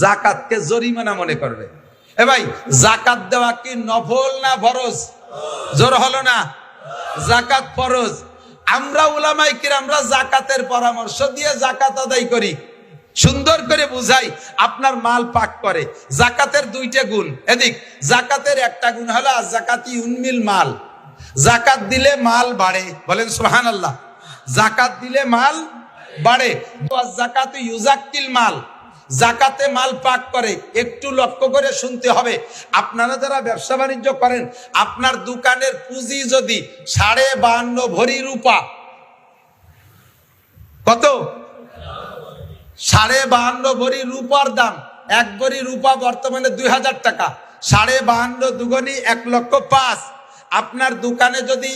জাকাতকে জরিমানা মনে করবে। এ ভাই, জাকাত দেওয়া কি নফল না ফরজ? জোর হলো না? জাকাত ফরজ। আমরা উলামাই কিরামরা জাকাতের পরামর্শ দিয়ে জাকাত আদায় করি। সুন্দর করে বুঝাই, আপনার মাল পাক করে। জাকাতের দুইটা গুণ। এদিক, জাকাতের একটা গুণ হলো জাকাতি উন্মিল মাল। জাকাত দিলে মাল বাড়ে। বলেন সুহান আল্লাহ জাকাত দিলে মাল বাড়ে। জাকাত ইউজাক্কিল মাল। জাকাতে মাল পাক করে, একটু লক্ষ্য করে শুনতে হবে। আপনারা যারা ব্যবসা বাণিজ্য করেন, আপনার দোকানের পুঁজি যদি সাড়ে বাহান্ন ভরি রূপা, কত? সাড়ে বাহান্ন ভরি রূপার দাম, এক ভরি রূপা বর্তমানে দুই হাজার টাকা। সাড়ে বাহান্ন দুগনি এক লক্ষ পাঁচ। আপনার দোকানে যদি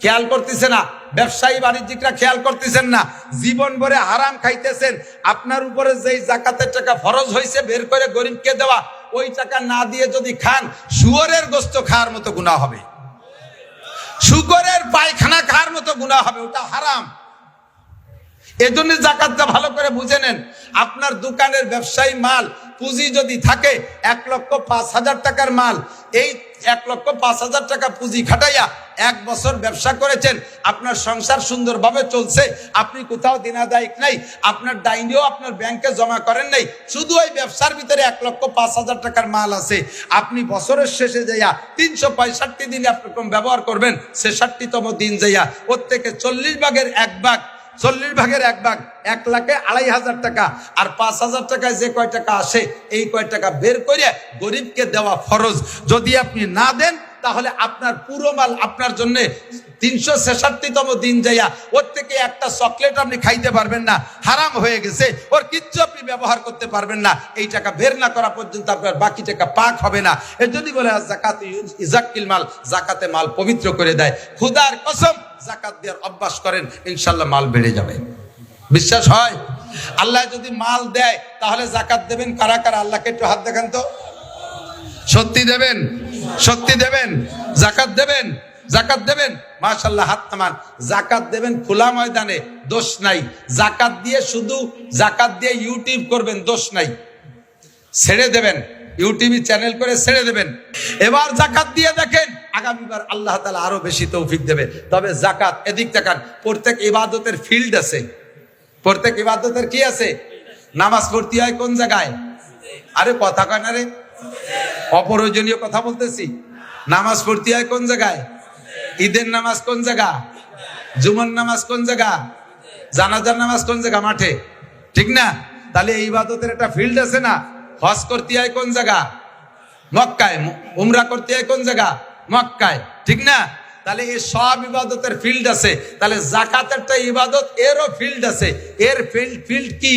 খেয়াল করতেছে না ব্যবসায়ী বাণিজ্যিকরা খেয়াল করতেছেন না। জীবন ভরে হারাম খাইতেছেন। আপনার উপরে যেই জাকাতের টাকা ফরজ হয়েছে বের করে গরিবকে দেওয়া, ওই টাকা না দিয়ে যদি খান, শুয়োরের গোস্ত খাওয়ার মতো গুণা হবে। শুকরের পায়খানা খাওয়ার মতো গুণা হবে। ওটা হারাম। এজন্য জাকাতটা ভালো করে বুঝে নেন। আপনার দোকানের ব্যবসায়ী মাল পুঁজি যদি থাকে, এক লক্ষ পাঁচ হাজার টাকার মাল। এই এক লক্ষ পাঁচ হাজার টাকা পুঁজি খাটাইয়া এক বছর ব্যবসা করেছেন, আপনার সংসার সুন্দরভাবে চলছে, আপনি কোথাও দিনাদায়িক নাই, আপনার ডাইনিও আপনার ব্যাংকে জমা করেন নাই, শুধু ওই ব্যবসার ভিতরে এক লক্ষ পাঁচ হাজার টাকার মাল আছে। আপনি বছরের শেষে যাইয়া তিনশো পঁয়ষট্টি দিনে আপনি কম ব্যবহার করবেন? ছেষট্টিতম দিন যাইয়া ওর থেকে চল্লিশ ভাগের এক ভাগ, চল্লিশ ভাগের এক ভাগ। এক লাখে আড়াই হাজার টাকা আর পাঁচ হাজার টাকায় যে কয় টাকা আসে, এই কয় টাকা বের করে গরিবকে দেওয়া ফরজ। যদি আপনি না দেন, তাহলে আপনার পুরো মাল আপনার জন্য তিনশো ছেষট্টিতম দিন যাইয়া ওর থেকে একটা চকলেট আপনি খাইতে পারবেন না, হারাম হয়ে গেছে, ওর কিচ্ছু আপনি ব্যবহার করতে পারবেন না। এই টাকা বের না করা পর্যন্ত আপনার বাকি টাকা পাক হবে না। এর জন্য বলে জাকাত ইজাক্কিল মাল জাকাতে মাল পবিত্র করে দেয়। ক্ষুদার কসম, জাকাত দেওয়ার অভ্যাস করেন, ইনশাল্লাহ মাল বেড়ে যাবে। বিশ্বাস হয়? আল্লাহ যদি মাল দেয়, তাহলে জাকাত দেবেন কারা কারা? আল্লাহকে একটু হাত দেখান তো। সত্যি দেবেন? সত্যি দেবেন? জাকাত দেবেন? জাকাত দেবেন? মাশাল্লাহ হাত নামান। জাকাত দেবেন খোলা ময়দানে, দোষ নাই। জাকাত দিয়ে শুধু জাকাত দিয়ে ইউটিউব করবেন, দোষ নাই। ছেড়ে দেবেন। ইউটিউবে চ্যানেল করে ছেড়ে দেবেন। এবার জাকাত দিয়ে দেখেন, আগামীবার আল্লাহ তালা আরও বেশি তৌফিক দেবে। তবে জাকাত এদিক তাকান প্রত্যেক ইবাদতের ফিল্ড আছে। প্রত্যেক ইবাদতের কি আছে? নামাজ পড়তে হয় কোন জায়গায়? আরে কথা কয় না রে। অপ্রয়োজনীয় কথা বলতেছি। নামাজ পড়তে হয় কোন জায়গায়? ঈদের নামাজ কোন জায়গা? জুমন নামাজ কোন জায়গা? জানাজার নামাজ কোন জায়গা মাঠে? ঠিক না? তাহলে এই ইবাদতের একটা ফিল্ড আছে না? হজ করতে হয় কোন জায়গা? মক্কায়। উমরা করতে হয় কোন জায়গা? মক্কায়। ঠিক না? তাহলে এই সব ইবাদতের ফিল্ড আছে। তাহলে জাকাতেরটা ইবাদত, এরও ফিল্ড আছে। এর ফিল্ড ফিল্ড কি?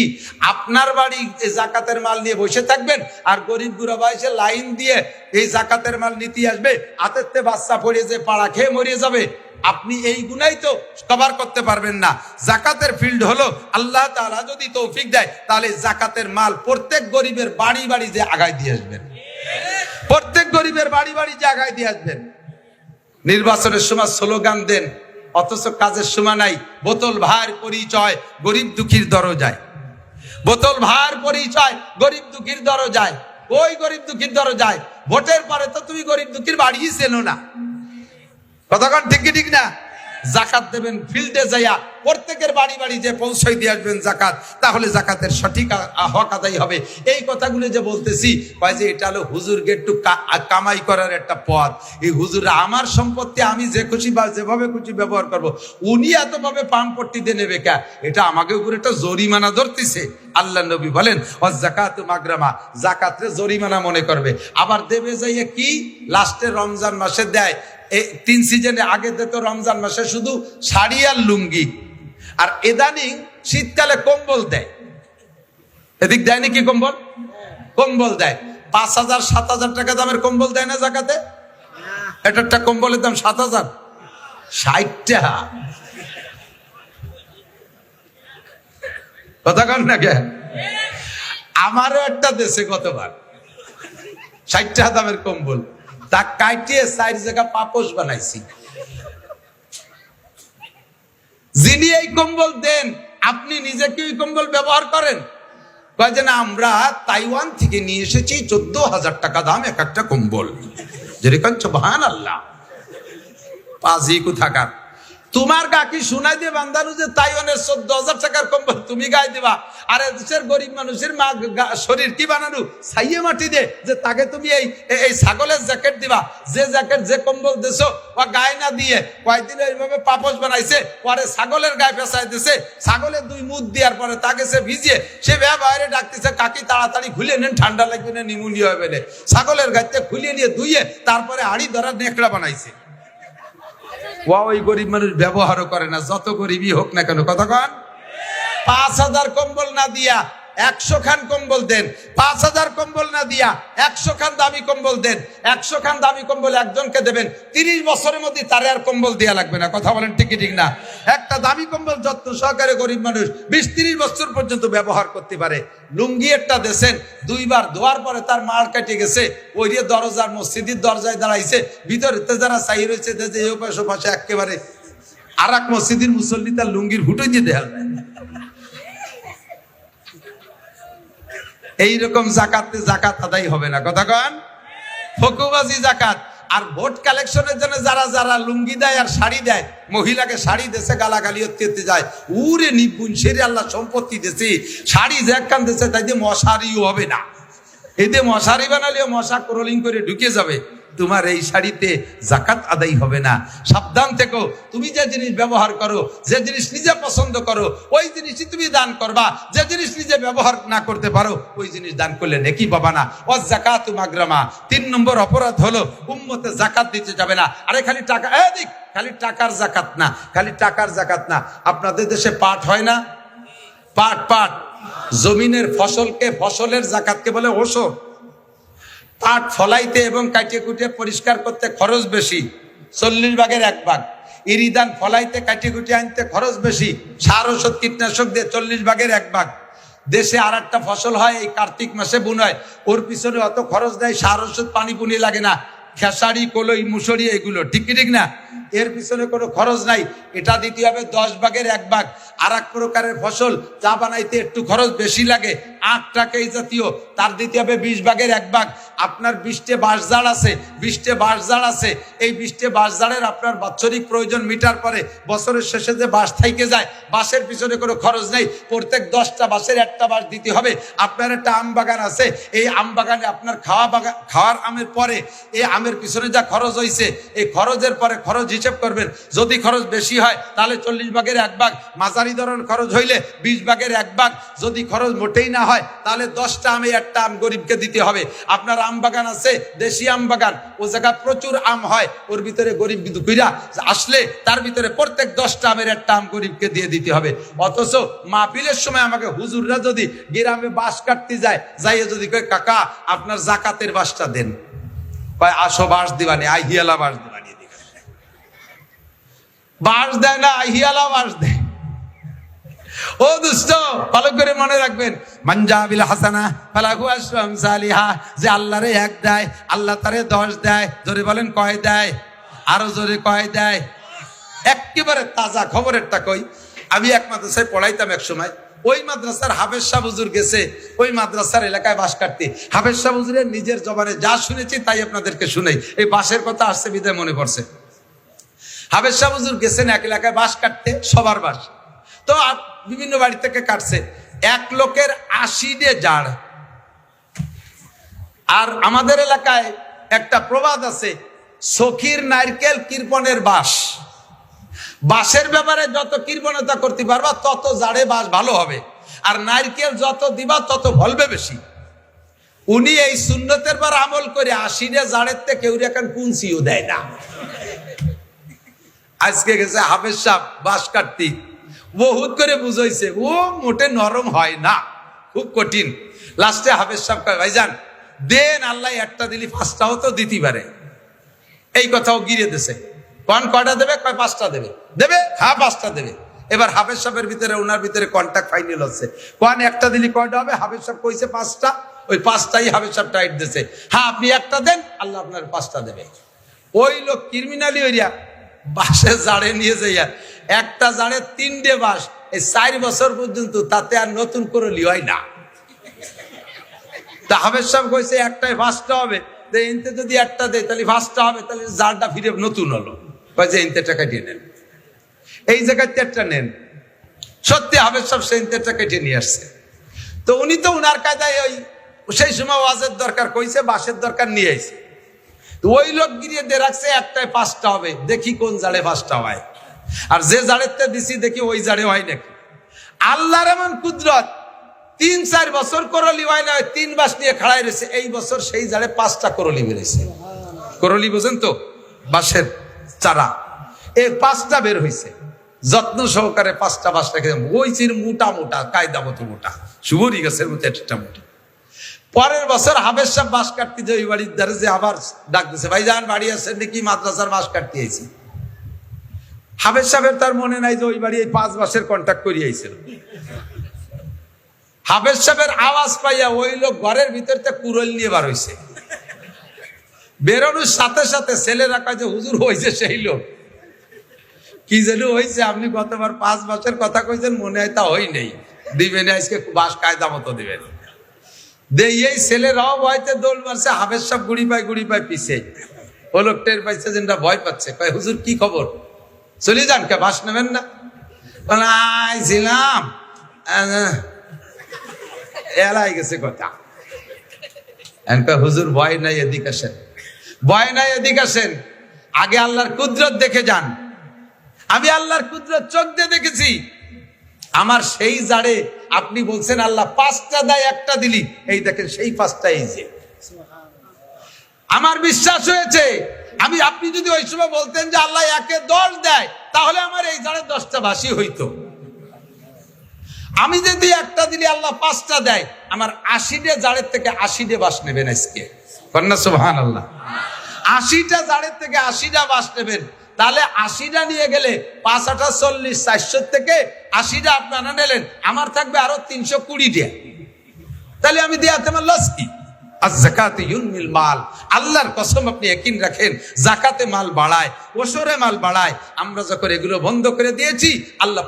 আপনার বাড়ি এই জাকাতের মাল নিয়ে বসে থাকবেন আর গরিব গুড়াবা এসে লাইন দিয়ে এই জাকাতের মাল নিতে আসবে। হাতের বাচ্চা পড়ে যে পাড়া খেয়ে মরিয়ে যাবে। আপনি এই গুনাই তো কভার করতে পারবেন না। জাকাতের ফিল্ড হলো, আল্লাহ তাআলা যদি তৌফিক দেয়, তাহলে জাকাতের মাল প্রত্যেক গরিবের বাড়ি বাড়ি যে আগায় দিয়ে আসবেন। প্রত্যেক গরিবের বাড়ি বাড়ি যে আগায় দিয়ে আসবেন। নির্বাচনের সময় স্লোগান দেন, অথচ কাজের সময় নাই। বোতল ভার পরিচয়, গরিব দুঃখীর দরজায়। বোতল ভার পরিচয়, গরিব দুঃখীর দরজায়। ওই গরিব দুঃখীর দরজায়। ভোটের পরে তো তুমি গরিব দুঃখীর বাড়িই চেনো না। কতক্ষণ ঠিক ঠিক না? জাকাত দেবেন ফিল্ডে যাইয়া প্রত্যেকের বাড়ি বাড়ি যে পৌঁছাই দিয়ে আসবেন জাকাত, তাহলে জাকাতের সঠিক হক আদায় হবে। এই কথাগুলো যে বলতেছি, কয় যে এটা হলো হুজুরকে একটু কামাই করার একটা পথ। এই হুজুর আমার সম্পত্তি আমি যে খুশি বা যেভাবে খুশি ব্যবহার করব, উনি এতভাবে পাম পট্টি দিয়ে নেবে কে? এটা আমাকে উপরে একটা জরিমানা ধরতেছে। আল্লাহ নবী বলেন ও জাকাত মাগরামা, জাকাতরে জরিমানা মনে করবে। আবার দেবে যাইয়ে কি? লাস্টে রমজান মাসে দেয়। এই তিন সিজনে আগে দিত রমজান মাসে শুধু শাড়ি আর লুঙ্গি। আর এদানিং শীতকালে কম্বল দেয়। এদিক দেয় নাকি কম্বল? কম্বল দেয়। পাঁচ হাজার, সাত হাজার টাকা দামের কম্বল দেয় না জাকাতে? এটা একটা কম্বলের দাম সাত হাজার। ষাট কথা কন না কে আমারও একটা দেশে গতবার। ষাট টাকা দামের কম্বল। তা কাটিয়ে চার জায়গা পাপস বানাইছি। যিনি এই কম্বল দেন, আপনি নিজে কি কম্বল ব্যবহার করেন? যে না, আমরা তাইওয়ান থেকে নিয়ে এসেছি চোদ্দ হাজার টাকা দাম, এক একটা কম্বল। যেরকম আল্লাহ পাজি কোথাকার? তোমার গাকি শুনাই দিয়ে বান্দানু যে তাইওয়ানের চোদ্দ হাজার টাকার কম্বল তুমি গায়ে দিবা। আর দেশের গরিব মানুষের মা শরীর কি বানানো ছাইয়ে মাটি দে, যে তাকে তুমি এই এই- ছাগলের জ্যাকেট দিবা। যে জ্যাকেট, যে কম্বল দেছো, ও গায়ে না দিয়ে। কয়েকদিন এইভাবে পাপস বানাইছে, পরে ছাগলের গায়ে পেঁচাই দিছে। ছাগলের দুই মুখ দেওয়ার পরে তাকে সে ভিজিয়ে, সে ব্যা বাইরে ডাকতেছে, কাকি, তাড়াতাড়ি খুলে নেন, ঠান্ডা লাগবে না নিমুনিয়া হবে ছাগলের গাইতে খুলিয়ে নিয়ে ধুয়ে তারপরে হাড়ি ধরার নেকড়া বানাইছে। ওয়া ওই গরিব মানুষ ব্যবহারও করে না, যত গরিবই হোক না কেন, কথা কন? পাঁচ হাজার কম্বল না দিয়া একশো খান কম্বল দেন, পাঁচ হাজার কম্বল না দিয়া একশো খান দামি কম্বল দেন, একশো খান দামি কম্বল একজনকে দেবেন, তিরিশ বছরের মধ্যে তারে আর কম্বল দেয়া লাগবে না, কথা বলেন ঠিক ঠিক না? একটা দামি কম্বল যত্ন সহকারে গরিব মানুষ বিশ তিরিশ বছর পর্যন্ত ব্যবহার করতে পারে, লুঙ্গি একটা দেশেন দুইবার ধোয়ার পরে তার মার কেটে গেছে ওই দরজার মসজিদের দরজায় দাঁড়াইছে ভিতরে যারা চাই রয়েছে, যে এই পাশে একেবারে আর এক মসজিদের মুসল্লি তার লুঙ্গির হুটো দিয়ে দেওয়া এইরকম জাকাতে জাকাত আদায় হবে না। কথা কন? ফকুবাজি জাকাত। আর ভোট কালেকশনের জন্য যারা যারা লুঙ্গি দেয় আর শাড়ি দেয়, মহিলাকে শাড়ি দেশে গালাগালি হতে যায়। উরে নিপুণ, সেরে আল্লাহ সম্পত্তি দেশে শাড়ি একখান দেশে তাই দিয়ে মশারিও হবে না। এতে মশারি বানালেও মশা ক্রোলিং করে ঢুকে যাবে। তোমার এই শাড়িতে জাকাত আদায় হবে না। সাবধান থেকো। তুমি যে জিনিস ব্যবহার করো, যে জিনিস নিজে পছন্দ করো, ওই জিনিসই তুমি দান করবা। যে জিনিস নিজে ব্যবহার না করতে পারো, ওই জিনিস দান করলে নেকি পাবা না। ও জাকাত মাগরামা। তিন নম্বর অপরাধ হলো, উম্মতে জাকাত দিতে যাবে না। আরে খালি টাকা এদিক খালি টাকার জাকাত না, খালি টাকার জাকাত না। আপনাদের দেশে পাট হয় না? পাট পাট। জমিনের ফসলকে ফসলের জাকাতকে বলে ওষুধ পাট ফলাইতে এবং কাটিয়ে কুটিয়ে পরিষ্কার করতে খরচ বেশি, চল্লিশ ভাগের এক ভাগ। ইরিদান ফলাইতে কাটিয়ে কুটিয়ে আনতে খরচ বেশি সার ওষুধ কীটনাশক দিয়ে চল্লিশ ভাগের এক ভাগ। দেশে আর একটা ফসল হয়, এই কার্তিক মাসে বুন হয়। ওর পিছনে অত খরচ দেয় সার ওষুধ পানি পুনি লাগে না। খেসারি, কলই, মুসরি এগুলো, ঠিক ঠিক না? এর পিছনে কোনো খরচ নাই, এটা দিতে হবে দশ ভাগের এক ভাগ। আর এক প্রকারের ফসল, চা বানাইতে একটু খরচ বেশি লাগে। আখ টাকা এই জাতীয় তার দিতে হবে বিশ ভাগের এক ভাগ। আপনার বিশটে বাঁশঝাড় আছে, বিশটে বাঁশঝাড় আছে। এই বিশটে বাঁশঝাড়ের আপনার বাৎসরিক প্রয়োজন মিটার পরে। বছরের শেষে যে বাঁশ থাইকে যায়, বাঁশের পিছনে কোনো খরচ নেই। প্রত্যেক দশটা বাঁশের একটা বাঁশ দিতে হবে। আপনার একটা আম বাগান আছে, এই আম বাগানে আপনার খাওয়া বাগান খাওয়ার আমের পরে এই আমের পিছনে যা খরচ হয়েছে এই খরচের পরে খরচ হিসেব করবেন। যদি খরচ বেশি হয়, তাহলে চল্লিশ ভাগের এক ভাগ। মাঝারি ধরনের খরচ হইলে বিশ ভাগের এক ভাগ। যদি খরচ মোটেই না হয়, তাহলে দশটা আমি আমে একটা আম গরিবকে দিতে হবে। আপনার আম বাগান আছে, দেশি আম বাগান ও জায়গা প্রচুর আম হয়, ওর ভিতরে গরিব দুঃখীরা আসলে তার ভিতরে প্রত্যেক দশটা আমের একটা আম গরিবকে দিয়ে দিতে হবে। অথচ মাহফিলের সময় আমাকে হুজুররা যদি গ্রামে বাঁশ কাটতে যায়, যাইয়ে যদি কয়, কাকা, আপনার জাকাতের বাঁশটা দেন। কয়, আসো বাঁশ দিবানি, আহিয়ালা বাঁশ দিবানি। বাঁশ দেয় না, আহিয়ালা বাঁশ দেয়। ও দুষ্ট, ভালো করে মনে রাখবেন। মানজাবিল হাসানা, ফালাহু আশরাম সালিহা, যে আল্লাহরে এক দেয়, আল্লাহ তারে দশ দেয়, জোরে বলেন কয় দেয়? আরও জোরে কয় দেয়? একেবারে তাজা খবরেরটা কই? আমি এক মাদ্রাসায় পড়াইতাম এক সময়, ওই মাদ্রাসার হাফেজ শাহ হুজুর গেছে, ওই মাদ্রাসার এলাকায় বাস কাটতে। হাফেজ শাহ হুজুরের নিজের জবানে যা শুনেছি তাই আপনাদেরকে শুনেই, এই বাসের কথা আসছে বিদায় মনে পড়ছে। হাফেজ শাহ হুজুর গেছেন এক এলাকায় বাস কাটতে, সবার বাস। তো বিভিন্ন বাড়ি থেকে কাটছে। এক লোকের আশি ডে জাড় আর আমাদের এলাকায় একটা প্রবাদ আছে, সখীর নারকেল কৃপণের বাস বাসের ব্যাপারে যত কৃপণতা করতে পারবা, তত জাড়ে বাস ভালো হবে। আর নারকেল যত দিবা, তত ভলবে বেশি। উনি এই শূন্যতের বার আমল করে আশিরে জাড়ের থেকে কেউ এখন কুঞ্চিও দেয় না। আজকে গেছে হাফেজ সাহ বাস কাটতি। বহুত করে বুঝাইছে। ও মোটে নরম হয় না, খুব কঠিন। লাস্টে হাফেজ সাহেব কয়, ভাইজান, দেন আল্লাহ একটা দিলি, পাঁচটাও তো দিতে পারে। এই কথাও গিরে দিছে। কন কয়টা দেবে? কয়, পাঁচটা দেবে। দেবে? হ্যাঁ পাঁচটা দেবে। এবার হাফেজ সাহেবের ভিতরে ওনার ভিতরে কন্ট্যাক্ট ফাইনাল হচ্ছে। কন একটা দিলি কয়টা হবে? হাফেজ সাহেব কইছে পাঁচটা। ওই পাঁচটাই হাফেজ সাহেব টাইট দিছে। হ্যাঁ আপনি একটা দেন, আল্লাহ আপনার পাঁচটা দেবে। ওই লোক ক্রিমিনালি ওইরিয়া বাসে জাড়ে নিয়ে যাইয়া, একটা জাড়ে তিনটে বাস এই চার বছর পর্যন্ত তাতে আর নতুন করে লিওয়াই না। তা হাবের সাহেব কইছে, একটাই ফার্স্টটা হবে। যে ইনতে যদি একটা দেয়, তাহলে ফার্স্টটা হবে, তাহলে জারটা ফিরে নতুন হলো। কয়েছে ইনতে টাকা দিয়ে নেন। এই জায়গায় তেরটা নেন। সত্যি হাবের সাহেব সেই তেরটা কেটে নিয়ে আসছে। তো উনি তো উনার কায়দায় ওই, সেই সময় ওয়াজের দরকার, কইছে বাসের দরকার নিয়ে আইছে। তো ওই লোক গিরিয়ে দিয়ে রাখছে একটাই পাঁচটা হবে। দেখি কোন জাড়ে পাঁচটা হয়। আর যে জাড়েরটা দিছি, দেখি ওই জাড়ে হয় নাকি। আল্লাহর এমন কুদরত, তিন চার বছর করলি হয় না, তিন মাস নিয়ে খাড়াই রয়েছে। এই বছর সেই জাড়ে পাঁচটা করলি বেরোছে করলি বোঝেন তো? বাঁশের চারা। এই পাঁচটা বের হয়েছে যত্ন সহকারে পাঁচটা রেখে ওই চির মোটা মোটা, কায়দা মতো মোটা। শুভরি গাছের মতো একটা মোটা। পরের বছর হাবের সাহেব বাস কাটতে যে ওই বাড়ির ধারে যে আবার ডাক দিছে, ভাই যান, বাড়ি আসছেন নাকি মাদ্রাসার বাস কাটতে আইছি। হাবের সাহেবের তার মনে নাই যে ওই বাড়ি এই পাঁচ মাসের কন্ট্যাক্ট করিয়ে আইছিল। হাবের সাহেবের আওয়াজ পাইয়া ওই লোক ঘরের ভিতর থেকে কুরল নিয়ে বার হইছে। বেরোনোর সাথে সাথে ছেলেরা কয় যে, হুজুর হয়েছে সেই লোক। কি যেন হয়েছে আপনি গতবার পাঁচ মাসের কথা কইছেন, মনে হয় তা হই নেই। দিবেন, আজকে বাস কায়দা মতো দিবেন। দেই এই ছেলেরাও ভয়তে দৌড় মারছে হাবের সব গুড়ি পায় গুড়ি পায়, পিছে। ও লোক টের পাইছে যে না ভয় পাচ্ছে। কয়, হুজুর, কি খবর? চলে যান, কে, বাস নেবেন না? আইছিলাম এলাই গেছে কথা। হুজুর, ভয় নাই এদিক আসেন। ভয় নাই এদিক আসেন। আগে আল্লাহর কুদরত দেখে যান। আমি আল্লাহর কুদরত চোখ দিয়ে দেখেছি। আমার সেই জাড়ে আপনি বলছেন, আল্লাহ, পাঁচটা দেয় একটা দিলি। এই দেখেন, সেই পাঁচটা এই যে। আমার বিশ্বাস হয়েছে, আমি, আপনি যদি ওই সময় বলতেন যে, আল্লাহ, একে দশ দেয়, তাহলে আমার এই জাড়ে দশটা বাসি হইতো। আমি যদি একটা দিলে, আল্লাহ, পাঁচটা দেয়, আমার আশিটা জাড়ের থেকে আশিটা বাস নেবেন আজকে। কন্যা সুবহান আল্লাহ আশিটা জাড়ের থেকে আশিটা বাস নেবেন। তাহলে আশিটা নিয়ে গেলে পাঁচ আটা চল্লিশ চারশো থেকে আশিটা আপনারা নিলেন। আমার থাকবে আরও তিনশো কুড়িটা। তাহলে আমি দিয়ে তোমার লস কি? মাল। আল্লাহর আপনি একিন রাখেন, জাকাতে মাল বাড়ায় ওসরে মাল বাড়ায়। আমরা এগুলো বন্ধ করে দিয়েছি, আল্লাহ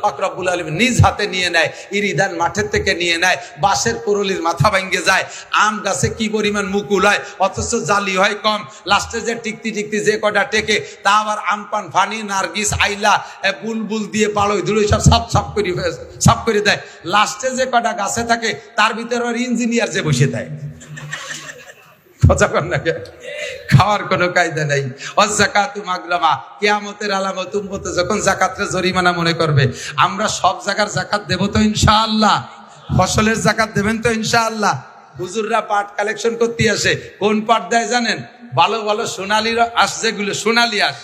নিজ হাতে নিয়ে নেয়, ইরিদান মাঠের থেকে নিয়ে নেয়, বাঁশের পুরলির মাথা ভেঙে যায়, আম গাছে কি পরিমাণ মুকুল হয় অথচ জালি হয় কম লাস্টে যে টিকতি টিকতি যে কটা টেকে, তা আবার আমপান ফানি, নার্গিস, আইলা বুলবুল দিয়ে পাড়ই ধুলোই সব সাপ সাপ করে সাপ করে দেয়। লাস্টে যে কটা গাছে থাকে, তার ভিতরে ইঞ্জিনিয়ার যে বসে দেয়। কথা কন না খাওয়ার কোনো কায়দা নাই। অজাকাতু মাগরামা কিয়ামতের আলামত উম্মত যখন জাকাতরে জরিমানা মনে করবে, আমরা সব জায়গার জাকাত দেব তো ইনশাআল্লাহ। ফসলের জাকাত দেবেন তো ইনশাআল্লাহ। হুজুররা পাট কালেকশন করতে আসে। কোন পাট দেয় জানেন? ভালো ভালো সোনালি আস যেগুলো, সোনালি আস।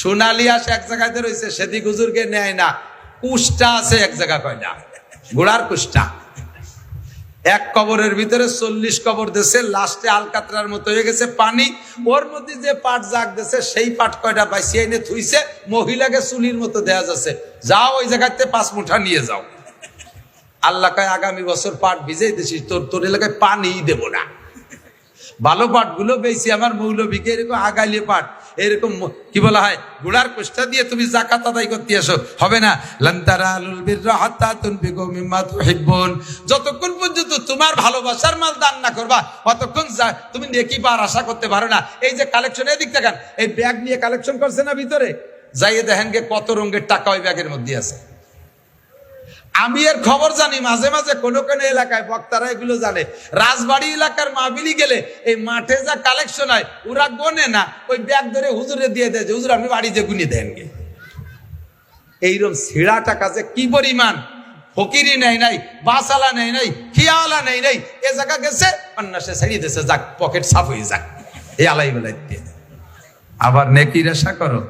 সোনালি আস এক জায়গাতে রয়েছে, সেদিক হুজুরকে নেয় না। কুষ্টা আছে এক জায়গা কয় না। ঘোড়ার কুষ্টা। এক কবরের ভিতরে চল্লিশ কবর দেশে লাস্টে আলকাতরার মতো হয়ে গেছে, পানি। ওর মধ্যে যে পাট জাগ দেশে সেই পাট কয়টা বাইসি এনে থুইছে, মহিলাকে চুলির মতো দেয়া যাচ্ছে। যাও ওই জায়গাতে পাঁচ মুঠা নিয়ে যাও। আল্লাহ কয়, আগামী বছর পাট ভিজেই দিছিস, তোর তোর এলাকায় পানিই দেবো না। ভালো পাটগুলো বেশি আমার মৌলবীকে এরকম আগাইলে পাট। এরকম কি বলা হয়? গুড়ার কোষ্ঠা দিয়ে তুমি জাকাত আদায় করতে আসো। হবে না? লন্তারা যতক্ষণ পর্যন্ত তোমার ভালোবাসার মাল দান না করবা ততক্ষণ তুমি নেকি পার আশা করতে পারো না। এই যে কালেকশন এদিক দেখান এই ব্যাগ নিয়ে কালেকশন করছে না ভিতরে? যাইয়ে দেখেন কত রঙের টাকা ওই ব্যাগের মধ্যে আছে। আমি এর খবর জানি মাঝে মাঝে কোনো কোনো এলাকায় বক্তারা এগুলো জানে। রাজবাড়ি এলাকার মাহবিলি গেলে এই মাঠে যা কালেকশন হয় ওরা গোনে না ওই ব্যাগ ধরে হুজুরে দিয়ে দেয় যে, হুজুর আপনি বাড়ি যে গুনি দেন গে। এইরকম ছিঁড়া টাকা যে কি পরিমাণ? ফকিরি নেই নাই বাসালা নেই নাই খিয়ালা নেই নাই এ জায়গা গেছে অন্যাসে ছেড়ে দিয়েছে যাক পকেট সাফ হয়ে যাক। এই আলাই বেলায় দেয়। আবার নেকির আশা করো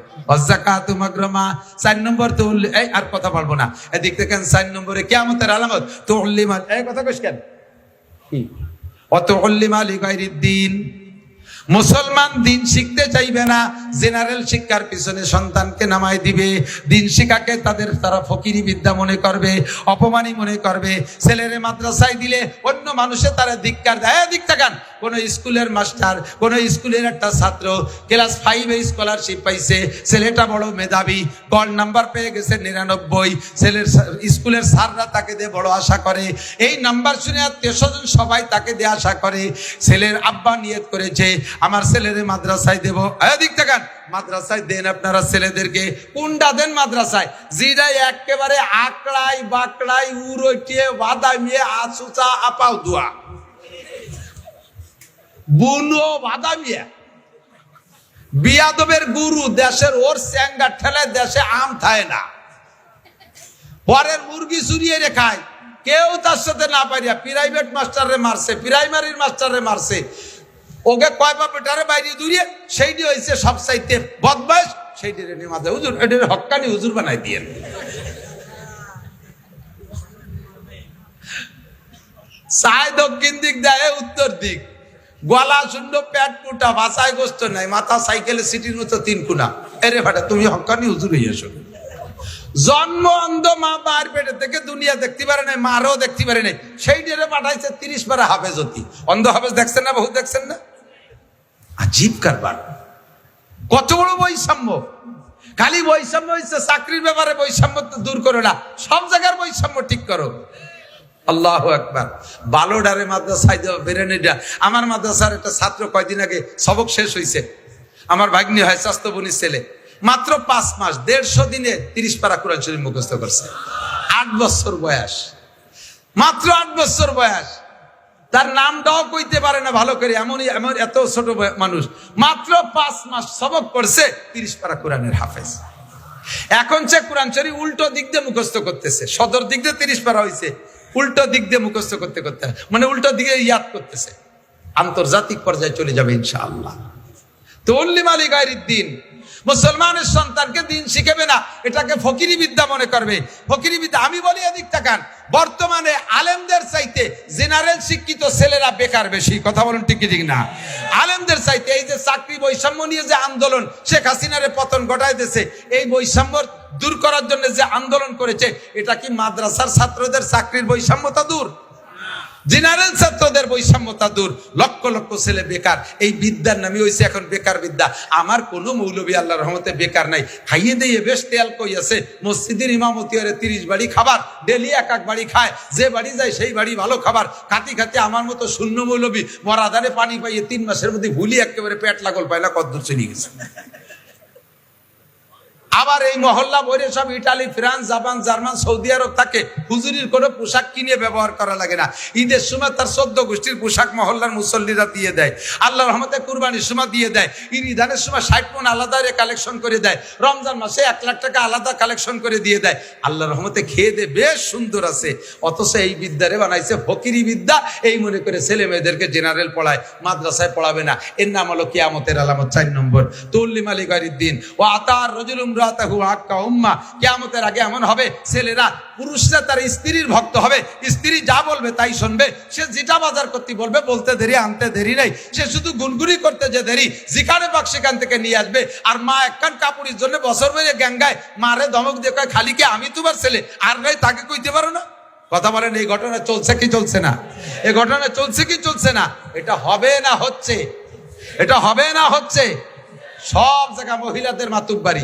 চার নম্বর তো এই আর কথা বলব না। এদিক থেকে চার নম্বরে কেমতের আলামত তো উল্লিমা এই কথা কইস কেন? কি? অত উল্লিমা লিগাইরিদ্দিন মুসলমান দিন শিখতে চাইবে না, জেনারেল শিক্ষার পিছনে সন্তানকে নামাই দিবে। দিন শিক্ষাকে তাদের তারা ফকিরি বিদ্যা মনে করবে, অপমানী মনে করবে। ছেলেরে মাদ্রাসায় দিলে অন্য মানুষে তারা ধিক্কার দেয়। "এই দিক তাকান। কোন স্কুলের মাস্টার, কোন স্কুলের একটা ছাত্র ক্লাস ফাইভে স্কলারশিপ পাইছে, ছেলেটা বড় মেধাবী গড় নাম্বার পেয়ে গেছে নিরানব্বই। ছেলের স্কুলের স্যাররা তাকে দিয়ে বড় আশা করে। এই নাম্বার শুনে আত্মীয় স্বজন সবাই তাকে দিয়ে আশা করে। ছেলের আব্বা নিয়ত করেছে আমার ছেলেরে মাদ্রাসায় দেব। এদিক তাকান। মাদ্রাসায় দেন আপনারা ছেলেদেরকে। কোনটা দেন মাদ্রাসায়? যেটা একেবারে আকড়াই, বাকড়াই উড়টিয়ে বাদামিয়ে আসুচা আপাও দুয়া। বুনো বাদামিয়া বিয়াদবের গুরু, দেশের ওর স্যাঙ্গা ঠেলে দেশে আম থায় না। পরের মুরগি চুরিয়ে রে খায়। কেউ তার সাথে না পারিয়া প্রাইভেট মাস্টারে মারছে প্রাইমারির মাস্টারে মারছে। ওকে কয় বা বেটারে বাইরে দূরিয়ে সেইটি হয়েছে সব চাইতে বদমাইশ সেইটি রেডি মাঝে হুজুর এটি হক্কানি হুজুর বানাই দিয়ে চায় দক্ষিণ দিক দেয় উত্তর দিক। গলা শূন্য প্যাট কুটা ভাষায় গোস্ত নাই, মাথা সাইকেলে সিটির মতো তিন কুনা এরে ভাটা, তুমি হকানি হুজুর হইয়াছো জন্ম অন্ধ মা মার পেটে থেকে দুনিয়া দেখতে পারে নাই, মারও দেখতে পারে নাই। সেই ডেরে পাঠাইছে তিরিশ পারা হাফেজ অতি। অন্ধ হাফেজ দেখছেন না বহু দেখছেন না? আজীব কারবার। কত বড় বৈষম্য। খালি বৈষম্য হচ্ছে চাকরির ব্যাপারে, বৈষম্য তো দূর করো না। সব জায়গার বৈষম্য ঠিক করো। আল্লাহ একবার বালোডারে মাদ্রাসায় বেরেনিটা আমার মাদ্রাসার একটা ছাত্র কয়দিন আগে সবক শেষ হয়েছে আমার ভাগ্নি হয় স্বাস্থ্য স্বাস্থ্যবনির ছেলে। মাত্র পাঁচ মাস, দেড়শো দিনে তিরিশ পারা কোরআন শরীফ মুখস্থ করছে। আট বছর বয়স। মাত্র আট বছর বয়স। তার নামটাও কইতে পারে না ভালো করে, এমনই, এমন এত ছোট মানুষ। মাত্র পাঁচ মাস সবক করছে তিরিশ পারা কোরআনের হাফেজ। এখন সে কোরআন শরীফ উল্টো দিক দিয়ে মুখস্থ করতেছে, সদর দিক দিয়ে তিরিশ পারা হয়েছে উল্টো দিক দিয়ে মুখস্থ করতে করতে মানে উল্টো দিকে ইয়াদ করতেছে। আন্তর্জাতিক পর্যায়ে চলে যাবে ইনশাআল্লাহ। তো অল্লি মালিক দিন মুসলমানের সন্তানকে দিন শিখাবে না। এটাকে ফকিরি বিদ্যা মনে করবে। ফকিরি বিদ্যা, আমি বলি এদিক তাকান বর্তমানে আলেমদের চাইতে জেনারেল শিক্ষিত ছেলেরা বেকার বেশি। কথা বলুন ঠিক ঠিক না? আলেমদের চাইতে এই যে চাকরি বৈষম্য নিয়ে যে আন্দোলন, শেখ হাসিনারে পতন ঘটায় দিয়েছে এই বৈষম্য দূর করার জন্য যে আন্দোলন করেছে, এটা কি মাদ্রাসার ছাত্রদের চাকরির বৈষম্যতা দূর? জেনারেল ছাত্রদের বৈষম্যতা দূর। লক্ষ লক্ষ ছেলে বেকার। এই বিদ্যার নামই হয়েছে এখন বেকার বিদ্যা। আমার কোনো মৌলবী আল্লাহ রহমতে বেকার নাই। খাইয়ে দিয়ে বেশ তেল কই আছে। মসজিদের ইমামতি হরে তিরিশ বাড়ি খাবার, ডেলি এক এক বাড়ি খায়। যে বাড়ি যায় সেই বাড়ি ভালো খাবার। খাতি খাতি আমার মতো শূন্য মৌলবী মরাদারে পানি পাইয়ে তিন মাসের মধ্যে ভুলি একেবারে পেট লাগল না কদ্দূর চলে গেছে। আবার এই মহল্লা বইরে সব Italy, France, Japan, German, Saudi আরব থাকে হুজুরির কোনো পোশাক কিনে ব্যবহার করা লাগে না। ঈদের সময় তার চোদ্দ গোষ্ঠীর পোশাক মহল্লার মুসল্লিরা দিয়ে দেয়। আল্লাহ রহমতে কুরবানির সময় দিয়ে দেয়। ঈদ ইদানের সময় ষাট মন আলাদা কালেকশন করে দেয়। রমজান মাসে এক লাখ টাকা আলাদা কালেকশন করে দিয়ে দেয়। আল্লাহ রহমতে খেয়ে দে বেশ সুন্দর আছে। অথচ এই বিদ্যারে বানাইছে ফকিরি বিদ্যা। এই মনে করে ছেলে মেয়েদেরকে জেনারেল পড়ায়, মাদ্রাসায় পড়াবে না। এর নাম হলো কিয়ামতের আলামত, চার নম্বর। তুল্লি মালিক দিন ও আতার রজুলুম রাতাহু হাক্কা উম্মা। কিয়ামতের আগে এমন হবে, ছেলেরা, পুরুষরা তার স্ত্রীর ভক্ত হবে, স্ত্রী যা বলবে তাই শুনবে। সে যেটা বাজার করতে বলবে, বলতে দেরি, আনতে দেরি নেই। সে শুধু গুনগুনি করতে যে দেরি যেখানে পাক সেখান থেকে নিয়ে আসবে। আর মা একখান কাপড়ের জন্য বছর বেড়ে গ্যাঙ্গায়, মারে ধমক দিয়ে কয়, খালি কে? আমি তোমার ছেলে। আর নাই, তাকে কইতে পারো না? কথা বলেন, এই ঘটনা চলছে কি চলছে না? এই ঘটনা চলছে কি চলছে না? এটা হবে না হচ্ছে। এটা হবে না হচ্ছে। সব জায়গা মহিলাদের মাতুক বাড়ি।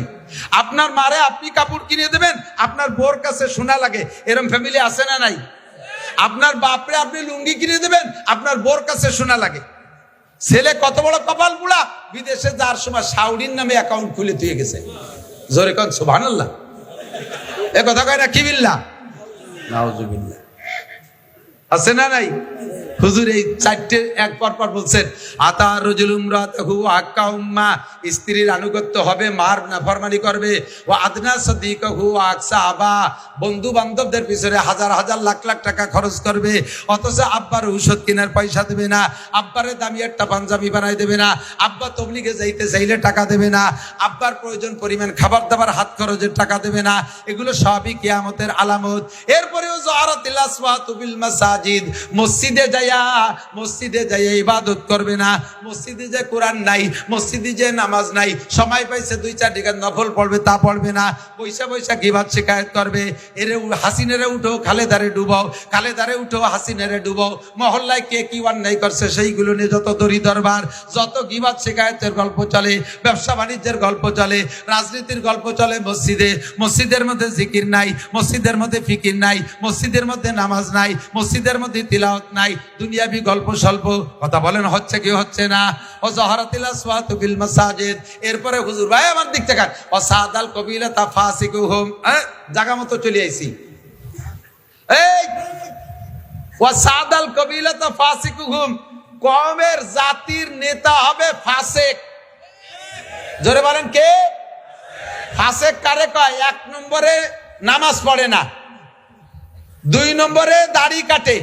আপনার মারে আপনি কাপড় কিনে দেবেন, আপনার বোর কাছে শোনা লাগে। এরম ফ্যামিলি আছে না নাই? আপনার বাপরে আপনি লুঙ্গি কিনে দেবেন, আপনার বোর কাছে শোনা লাগে। ছেলে কত বড় কপাল বুড়া, বিদেশে যার সময় সাউডির নামে অ্যাকাউন্ট খুলে দিয়ে গেছে। জোরে কন সুভান এ কথা কয় না, কি বিল্লা? আছে না নাই? হুজুর, এই চারটে এক পর পর বলছেন, আতা রজুলুম রাতাহু আক্কা উম্মা। স্ত্রীর আনুগত্য হবে, মার নাফরমানি করবে। ও আদনা সদিকহু আকসা আবা। বন্ধু বান্ধবদের পিছনে হাজার হাজার লাখ লাখ টাকা খরচ করবে। অথচ আব্বার ঔষধ কেনার পয়সা দেবে না, আব্বারে দামি একটা পাঞ্জাবি বানাই দেবে না, আব্বা তবলিগে যাইতে চাইলে টাকা দেবে না, আব্বার প্রয়োজন পরিমাণ খাবার দাবার, হাত খরচের টাকা দেবে না, এগুলো সবই কিয়ামতের আলামত। এরপরেও জহারাতিল আসওয়াতু বিল মাসাজিদ, মসজিদে যাই যাইয়া মসজিদে যাইয়া ইবাদত করবে না। মসজিদে যে কোরআন নাই, মসজিদে যে নামাজ নাই, সময় পাইছে দুই চার দিকে নফল পড়বে, তা পড়বে না। পয়সা পয়সা গিবাদ শিকায়ত করবে। এরে হাসিনেরে উঠো, খালেদারে ডুবাও। খালেদারে উঠো, হাসিনেরে ডুবাও। মহল্লায় কে কি অন্যায় করছে, সেইগুলো নিয়ে যত দড়ি দরবার, যত গিবাদ শিকায়তের গল্প চলে, ব্যবসা বাণিজ্যের গল্প চলে, রাজনীতির গল্প চলে মসজিদে। মসজিদের মধ্যে জিকির নাই, মসজিদের মধ্যে ফিকির নাই, মসজিদের মধ্যে নামাজ নাই, মসজিদের মধ্যে তিলাওয়াত নাই। দুনিয়াবি গল্প স্বল্প, কথা বলেন হচ্ছে কি হচ্ছে না। ও জহরাতিলা সোয়াতু বিল মাসাজিদ। এরপরে হুজুর, ভাই আমার দিক থেকে ও সাদাল কবিলা তা ফাসিকুহুম জায়গা মতো চলে আইছি। এই, ও সাদাল কবিলা তা ফাসিকুহুম কমের জাতির নেতা হবে ফাসেক। জোরে বলেন কে? ফাসেক কারে কয়? এক নম্বরে নামাজ পড়ে না। দুই নম্বরে দাড়ি কাটে।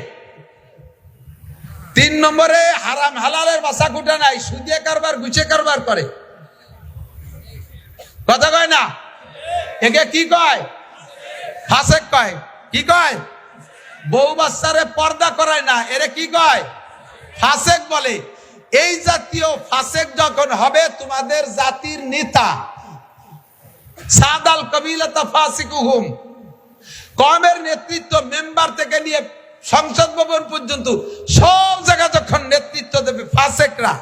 তিন নম্বরে হারাম হালালের বাসা কুটা নাই সুদিয়ে কারবার, গুছে কারবার করে। কথা কয় না? একে কি কয়? ফাসেক কয়। কি কয়? বউ বাচ্চারে পর্দা করায় না, এরে কি কয়? ফাসেক বলে। এই জাতীয় ফাসেক যখন হবে, তোমাদের জাতির নেতা সাদাল কবিলাতা ফাসিকুহুম, কমের নেতৃত্ব মেম্বার থেকে নিয়ে সংসদ ভবন পর্যন্ত সব জায়গা যখন নেতৃত্ব দেবে ফাসেকরা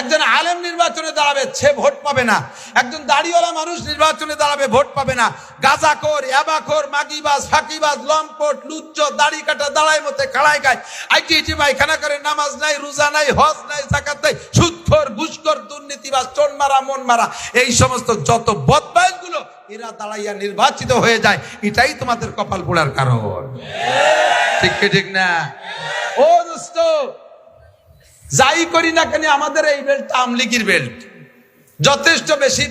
একজন আলেম নির্বাচনে দাঁড়াবে, সে ভোট পাবে না। একজন দাড়িওয়ালা মানুষ নির্বাচনে দাঁড়াবে, ভোট পাবে না। গাজাখোর অ্যাবাখোর মাগিবাজ, ফাঁকিবাজ, লম্পট, লুচ্চ, দাড়ি কাটা, দাঁড়ায় মতে খাড়ায় খায়। আইটি ইটি পায়খানা করে, নামাজ নাই, রোজা নাই, হজ নাই জাকাত নাই, সুদখোর, ঘুষখোর, দুর্নীতিবাজ চোন মারা, মন মারা, এই সমস্ত যত বদবায়নগুলো এরা দাঁড়াইয়া নির্বাচিত হয়ে যায়। এটাই তোমাদের কপাল পোড়ার কারণ। ঠিক ঠিক না? ও দোস্ত যাই করি না কেন আমাদের এই বেল্ট আমলিগির বেল্ট যথেষ্ট বেশি,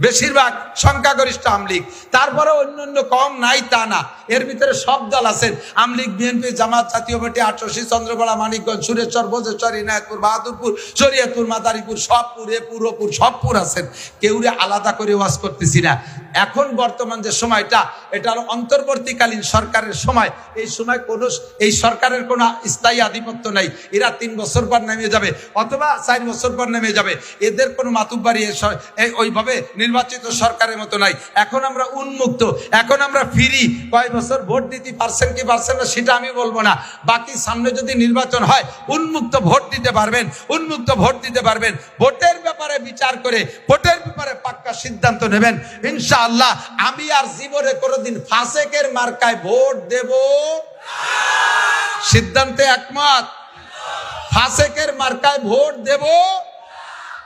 বেশিরভাগ সংখ্যাগরিষ্ঠ আমলিগ তারপরে অন্য অন্য কম নাই তা না। এর ভিতরে সব দল আছেন আমলিগ বিএনপি, জামাত, জাতীয় পার্টি আটশী চন্দ্রকোড়া মানিকগঞ্জ, সুরেশ্বর বোধেশ্বর ইনায়তপুর, বাহাদুরপুর, শরীয়তপুর, মাদারীপুর, সবপুর, এ পুরোপুর সবপুর আছেন। কেউরে আলাদা করে ওয়াজ করতেছি না। এখন বর্তমান যে সময়টা, এটা হলো অন্তর্বর্তীকালীন সরকারের সময়। এই সময় কোনো, এই সরকারের কোনো স্থায়ী আধিপত্য নাই। এরা তিন বছর পর নেমে যাবে, অথবা চার বছর পর নেমে যাবে। এদের কোনো এই ওইভাবে নির্বাচিত সরকারের মতো নাই। এখন আমরা উন্মুক্ত, এখন আমরা ফিরি। কয় বছর ভোট দিতে পারছেন কি পারছেন না, সেটা আমি বলব না। বাকি সামনে যদি নির্বাচন হয়, উন্মুক্ত ভোট দিতে পারবেন, উন্মুক্ত ভোট দিতে পারবেন। ভোটের ব্যাপারে বিচার করে, ভোটের ব্যাপারে পাক্কা সিদ্ধান্ত নেবেন। ইনশাআল্লাহ, আমি আর জীবনে কোনোদিন ফাসেকের মার্কায় ভোট দেব সিদ্ধান্তে একমত? ফাসেকের মার্কায় ভোট দেব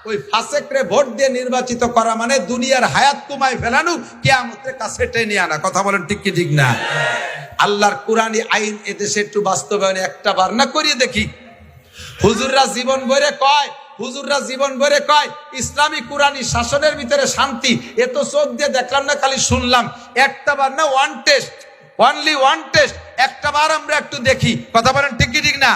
ওই ফাসেকরে ভোট দিয়ে নির্বাচিত করা মানে দুনিয়ার হায়াত কুমায় ফেলানো কে কেয়ামতের কাছে টেনে আনা। কথা বলেন ঠিক কি ঠিক না? আল্লাহর কোরআনী আইন এদেশে একটু বাস্তবায়নে একটা বার না করিয়ে দেখি। হুজুররা জীবন ভরে কয় হুজুররা জীবন ভরে কয়, ইসলামী কোরআনী শাসনের ভিতরে শান্তি। এত চোখ দিয়ে দেখলাম না, খালি শুনলাম। একটা বার না one test only one test একটা বার আমরা একটু দেখি। কথা বলেন ঠিক ঠিক না?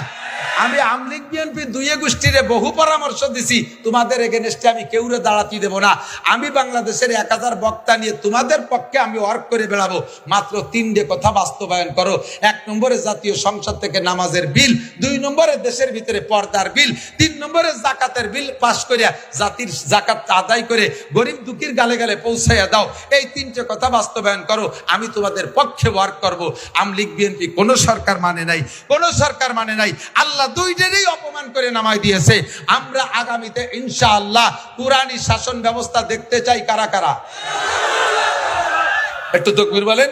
আমি আমলিগ বিএনপি দুইয়ে গোষ্ঠীরে বহু পরামর্শ দিছি। তোমাদের এগেনস্টে আমি কেউরে দাঁড়াতে দেব না। আমি বাংলাদেশের এক হাজার বক্তা নিয়ে তোমাদের পক্ষে আমি ওয়ার্ক করে বেড়াবো। মাত্র তিনটে কথা বাস্তবায়ন করো। এক নম্বরে জাতীয় সংসদ থেকে নামাজের বিল, দুই নম্বরে দেশের ভিতরে পর্দার বিল, তিন নম্বরে জাকাতের বিল পাশ করিয়া জাতির জাকাত আদায় করে গরিব দুঃখীর গালে গালে পৌঁছাইয়া দাও। এই তিনটে কথা বাস্তবায়ন করো। আমি তোমাদের পক্ষে ওয়ার্ক করব। আমলিগ বিএনপি কোনো সরকার মানে নাই। কোনো সরকার মানে নাই। আল্লাহ দুইটারই অপমান করে নামায় দিয়েছে। আমরা আগামীতে ইনশাআল্লাহ কুরআনী শাসন ব্যবস্থা দেখতে চাই কারা কারা? একটু তকবির বলেন।